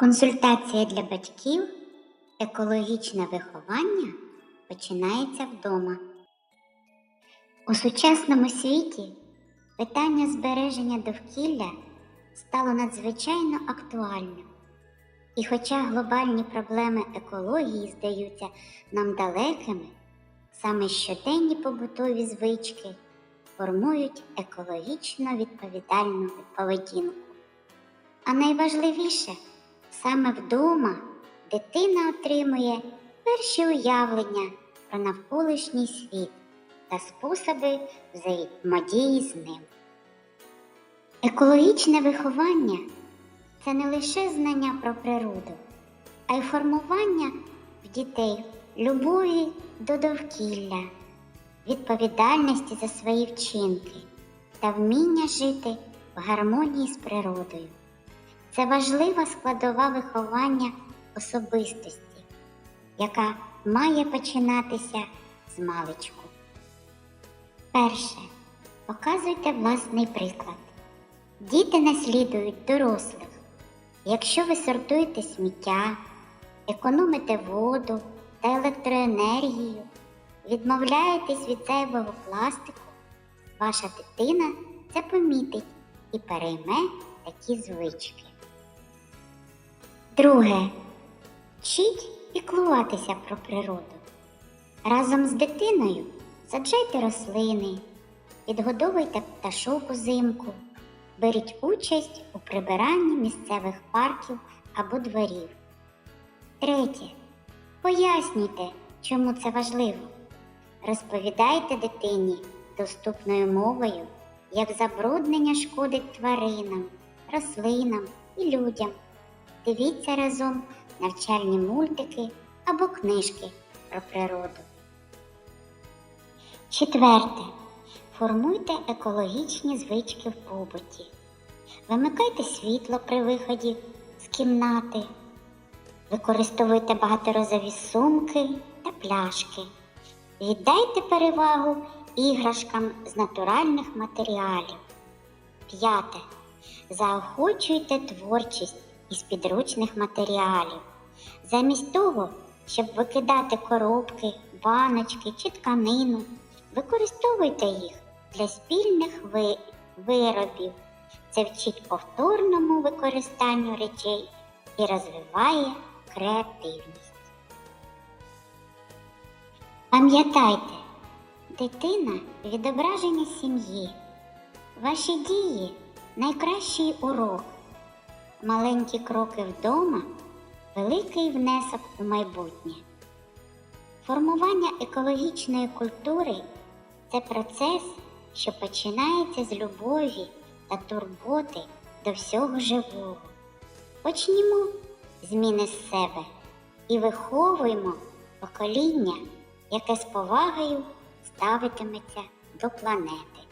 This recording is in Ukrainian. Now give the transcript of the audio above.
Консультація для батьків екологічне виховання починається вдома. У сучасному світі питання збереження довкілля стало надзвичайно актуальним. І хоча глобальні проблеми екології здаються нам далекими, саме щоденні побутові звички формують екологічно відповідальну поведінку. А найважливіше, саме вдома дитина отримує перші уявлення про навколишній світ та способи взаємодії з ним. Екологічне виховання це не лише знання про природу, а й формування в дітей любові до довкілля, відповідальності за свої вчинки та вміння жити в гармонії з природою. Це важлива складова виховання особистості, яка має починатися з маличку. Перше. Показуйте власний приклад. Діти наслідують дорослих. Якщо ви сортуєте сміття, економите воду та електроенергію, відмовляєтесь від зайвого пластику, ваша дитина це помітить і перейме такі звички. Друге. Вчіть піклуватися про природу. Разом з дитиною саджайте рослини, підгодовуйте пташок узимку, беріть участь у прибиранні місцевих парків або дворів. Третє. Пояснюйте, чому це важливо. Розповідайте дитині доступною мовою, як забруднення шкодить тваринам, рослинам і людям. Дивіться разом навчальні мультики або книжки про природу. Четверте. Формуйте екологічні звички в побуті. Вимикайте світло при виході з кімнати. Використовуйте багаторазові сумки та пляшки. Віддайте перевагу іграшкам з натуральних матеріалів. П'яте. Заохочуйте творчість із підручних матеріалів. Замість того, щоб викидати коробки, баночки чи тканину, використовуйте їх для спільних ви- виробів. Це вчить повторному використанню речей і розвиває креативність. Пам'ятайте, дитина відображення сім'ї. Ваші дії найкращий урок. Маленькі кроки вдома великий внесок у майбутнє. Формування екологічної культури це процес, що починається з любові та турботи до всього живого. Почнімо зміни з себе і виховуємо покоління, яке з повагою ставитиметься до планети.